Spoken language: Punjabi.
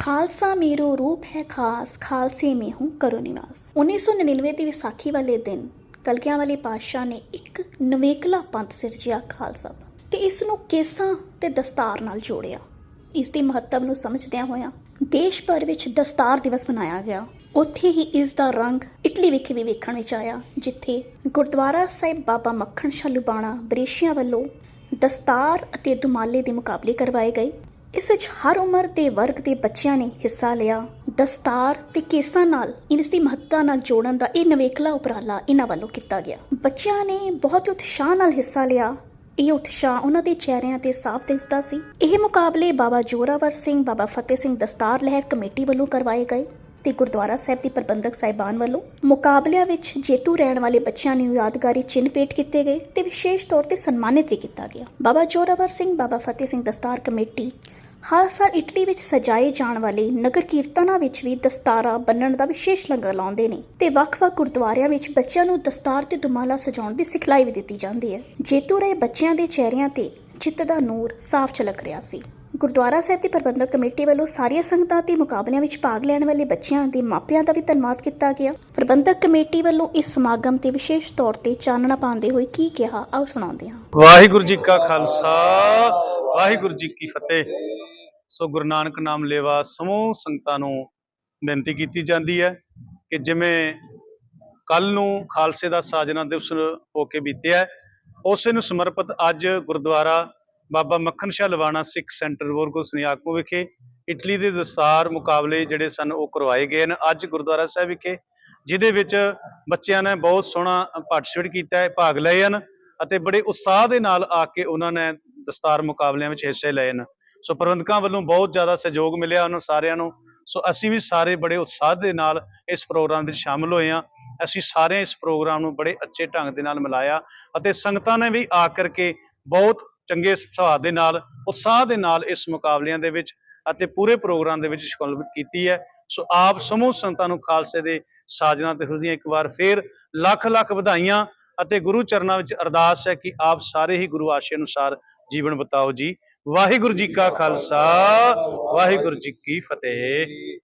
ਖਾਲਸਾ ਮੇਰੋ ਰੂਪ ਹੈ ਖਾਸ, ਖਾਲਸੇ ਮੈਂ ਹੂੰ ਕਰੋ ਨਿਵਾਸ। 1999 ਦੀ ਵਿਸਾਖੀ ਵਾਲੇ ਦਿਨ ਕਲਕਿਆਂ ਵਾਲੇ ਪਾਤਸ਼ਾਹ ਨੇ ਇੱਕ ਨਵੇਕਲਾ ਪੰਥ ਸਿਰਜਿਆ ਖਾਲਸਾ ਦਾ ਤੇ ਇਸ ਨੂੰ ਕੇਸਾਂ ਤੇ ਦਸਤਾਰ ਨਾਲ ਜੋੜਿਆ। ਇਸ ਦੇ ਮਹੱਤਵ ਨੂੰ ਸਮਝਦਿਆਂ ਹੋਇਆਂ ਦੇਸ਼ ਭਰ ਵਿੱਚ ਦਸਤਾਰ ਦਿਵਸ ਮਨਾਇਆ ਗਿਆ। ਉੱਥੇ ਹੀ ਇਸ ਦਾ ਰੰਗ ਇਟਲੀ ਵਿਖੇ ਵੀ ਵੇਖਣ ਵਿੱਚ ਆਇਆ, ਜਿੱਥੇ ਗੁਰਦੁਆਰਾ ਸਾਹਿਬ ਬਾਬਾ ਮੱਖਣ ਸ਼ਾਹ ਲੁਬਾਣਾ ਬਰੇਸ਼ੀਆਂ ਵੱਲੋਂ ਦਸਤਾਰ ਅਤੇ ਦੁਮਾਲੇ ਦੇ ਮੁਕਾਬਲੇ ਕਰਵਾਏ ਗਏ। ਇਸ ਵਿੱਚ ਹਰ ਉਮਰ ਦੇ ਵਰਗ ਦੇ ਬੱਚਿਆਂ ਨੇ ਹਿੱਸਾ ਲਿਆ। ਦਸਤਾਰ ਤੇ ਕੇਸਾਂ ਨਾਲ ਇਸ ਦੀ ਮਹੱਤਤਾ ਨਾਲ ਜੋੜਨ ਦਾ ਇਹ ਨਵੇਕਲਾ ਉਪਰਾਲਾ ਇਹਨਾਂ ਵੱਲੋਂ ਕੀਤਾ ਗਿਆ। ਬੱਚਿਆਂ ਨੇ ਬਹੁਤ ਉਤਸ਼ਾਹ ਨਾਲ ਹਿੱਸਾ ਲਿਆ। ਇਹ ਉਤਸ਼ਾਹ ਉਹਨਾਂ ਦੇ ਚਿਹਰਿਆਂ ਤੇ ਸਾਫ਼ ਦਿਸਦਾ ਸੀ। ਇਹ ਮੁਕਾਬਲੇ ਬਾਬਾ ਜੋਰਾਵਰ ਸਿੰਘ, ਬਾਬਾ ਫਤਿਹ ਸਿੰਘ ਦਸਤਾਰ ਲਹਿਰ ਕਮੇਟੀ ਵੱਲੋਂ ਕਰਵਾਏ ਗਏ। ਤੇ ਗੁਰਦੁਆਰਾ ਸਾਹਿਬ ਦੇ ਪ੍ਰਬੰਧਕ ਸਾਹਿਬਾਨ ਵੱਲੋਂ ਮੁਕਾਬਲਿਆਂ ਵਿੱਚ ਜੇਤੂ ਰਹਿਣ ਵਾਲੇ ਬੱਚਿਆਂ ਨੂੰ ਯਾਦਗਾਰੀ ਚਿੰਨ੍ਹ ਭੇਟ ਕੀਤੇ ਗਏ ਤੇ ਵਿਸ਼ੇਸ਼ ਤੌਰ ਤੇ ਸਨਮਾਨਿਤ ਵੀ ਕੀਤਾ ਗਿਆ। ਬਾਬਾ ਜੋਰਾਵਰ ਸਿੰਘ, ਬਾਬਾ ਫਤਿਹ ਸਿੰਘ ਦਸਤਾਰ ਕਮੇਟੀ ਹਰ ਸਾਲ ਇਟਲੀ ਵਿੱਚ ਸਜਾਏ ਜਾਣ ਵਾਲੇ ਨਗਰ ਕੀਰਤਨਾਂ ਵਿੱਚ ਵੀ ਦਸਤਾਰਾ ਬੰਨਣ ਦਾ ਵਿਸ਼ੇਸ਼ ਲੰਗਰ ਲਾਉਂਦੇ ਨੇ ਤੇ ਵੱਖ-ਵੱਖ ਗੁਰਦੁਆਰਿਆਂ ਵਿੱਚ ਬੱਚਿਆਂ ਨੂੰ ਦਸਤਾਰ ਤੇ ਦੁਮਾਲਾ ਸਜਾਉਣ ਦੀ ਸਿਖਲਾਈ ਵੀ ਦਿੱਤੀ ਜਾਂਦੀ ਹੈ। ਜੇਤੂ ਰਹੇ ਬੱਚਿਆਂ ਦੇ ਚਿਹਰਿਆਂ ਤੇ ਜਿੱਤ ਦਾ ਨੂਰ ਸਾਫ਼ ਝਲਕ ਰਿਹਾ ਸੀ। ਗੁਰਦੁਆਰਾ ਸਾਹਿਬ ਦੀ ਪ੍ਰਬੰਧਕ ਕਮੇਟੀ ਵੱਲੋਂ ਸਾਰੀਆਂ ਸੰਗਤਾਂ ਤੇ ਮੁਕਾਬਲਿਆਂ ਵਿੱਚ ਭਾਗ ਲੈਣ ਵਾਲੇ ਬੱਚਿਆਂ ਦੇ ਮਾਪਿਆਂ ਦਾ ਵੀ ਧੰਨਵਾਦ ਕੀਤਾ ਗਿਆ। ਪ੍ਰਬੰਧਕ ਕਮੇਟੀ ਵੱਲੋਂ ਇਸ ਸਮਾਗਮ ਤੇ ਵਿਸ਼ੇਸ਼ ਤੌਰ ਤੇ ਚਾਨਣਾ ਪਾਉਂਦੇ ਹੋਏ ਕੀ ਕਿਹਾ, ਆਓ ਸੁਣਾਉਂਦੇ ਹਾਂ। ਵਾਹਿਗੁਰੂ ਜੀ ਕਾ ਖਾਲਸਾ, ਵਾਹਿਗੁਰੂ ਜੀ ਕੀ ਫਤਿਹ। ਸੋ ਗੁਰੂ ਨਾਨਕ ਨਾਮ ਲੇਵਾ ਸਮੂਹ ਸੰਗਤਾਂ ਨੂੰ ਬੇਨਤੀ ਕੀਤੀ ਜਾਂਦੀ ਹੈ ਕਿ ਜਿਵੇਂ ਕੱਲ ਨੂੰ ਖਾਲਸੇ ਦਾ ਸਾਜਨਾ ਦਿਵਸ ਹੋ ਕੇ ਬੀਤਿਆ ਉਸੇ ਨੂੰ ਸਮਰਪਿਤ ਅੱਜ ਗੁਰਦੁਆਰਾ ਬਾਬਾ ਮੱਖਣ ਸ਼ਾਹ ਲਵਾਣਾ ਸਿੱਖ ਸੈਂਟਰ ਵੋਰਗੋ ਸੁਨਿਆਕੋ ਵਿਖੇ ਇਟਲੀ ਦੇ ਦਸਤਾਰ ਮੁਕਾਬਲੇ ਜਿਹੜੇ ਸਨ ਉਹ ਕਰਵਾਏ ਗਏ ਨੇ ਅੱਜ ਗੁਰਦੁਆਰਾ ਸਾਹਿਬ ਵਿਖੇ, ਜਿਹਦੇ ਵਿੱਚ ਬੱਚਿਆਂ ਨੇ ਬਹੁਤ ਸੋਹਣਾ ਪਾਰਟਿਸਿਪੇਟ ਕੀਤਾ ਹੈ, ਭਾਗ ਲਏ ਹਨ ਅਤੇ ਬੜੇ ਉਤਸ਼ਾਹ ਦੇ ਨਾਲ ਆ ਕੇ ਉਹਨਾਂ ਨੇ ਦਸਤਾਰ ਮੁਕਾਬਲਿਆਂ ਵਿੱਚ ਹਿੱਸੇ ਲਏ ਨੇ ਸੋ ਪ੍ਰਬੰਧਕਾਂ ਵੱਲੋਂ ਬਹੁਤ ਜ਼ਿਆਦਾ ਸਹਿਯੋਗ ਮਿਲਿਆ ਉਹਨਾਂ ਸਾਰਿਆਂ ਨੂੰ। ਸੋ ਅਸੀਂ ਵੀ ਸਾਰੇ ਬੜੇ ਉਤਸ਼ਾਹ ਦੇ ਨਾਲ ਇਸ ਪ੍ਰੋਗਰਾਮ ਵਿੱਚ ਸ਼ਾਮਲ ਹੋਏ ਹਾਂ। ਅਸੀਂ ਸਾਰੇ ਇਸ ਪ੍ਰੋਗਰਾਮ ਨੂੰ ਬੜੇ ਅੱਛੇ ਢੰਗ ਦੇ ਨਾਲ ਮਿਲਾਇਆ ਅਤੇ ਸੰਗਤਾਂ ਨੇ ਵੀ ਆ ਕਰਕੇ ਬਹੁਤ ਚੰਗੇ ਸੁਭਾਅ ਦੇ ਨਾਲ, ਉਤਸ਼ਾਹ ਦੇ ਨਾਲ ਇਸ ਮੁਕਾਬਲਿਆਂ ਦੇ ਵਿੱਚ ਅਤੇ ਪੂਰੇ ਪ੍ਰੋਗਰਾਮ ਦੇ ਵਿੱਚ ਸ਼ਮੂਲੀਅਤ ਕੀਤੀ ਹੈ। ਸੋ ਆਪ ਸਮੂਹ ਸੰਤਾਂ ਨੂੰ ਖਾਲਸੇ ਦੇ ਸਾਜਨਾ ਤੇ ਦੀਆਂ ਇੱਕ ਵਾਰ ਫੇਰ ਲੱਖ ਲੱਖ ਵਧਾਈਆਂ ਅਤੇ ਗੁਰੂ ਚਰਨਾਂ ਵਿੱਚ ਅਰਦਾਸ ਹੈ ਕਿ ਆਪ ਸਾਰੇ ਹੀ ਗੁਰੂ ਆਸ਼ੇ ਅਨੁਸਾਰ ਜੀਵਨ ਬਤਾਓ ਜੀ। ਵਾਹਿਗੁਰੂ ਜੀ ਕਾ ਖਾਲਸਾ, ਵਾਹਿਗੁਰੂ ਜੀ ਕੀ ਫਤਿਹ।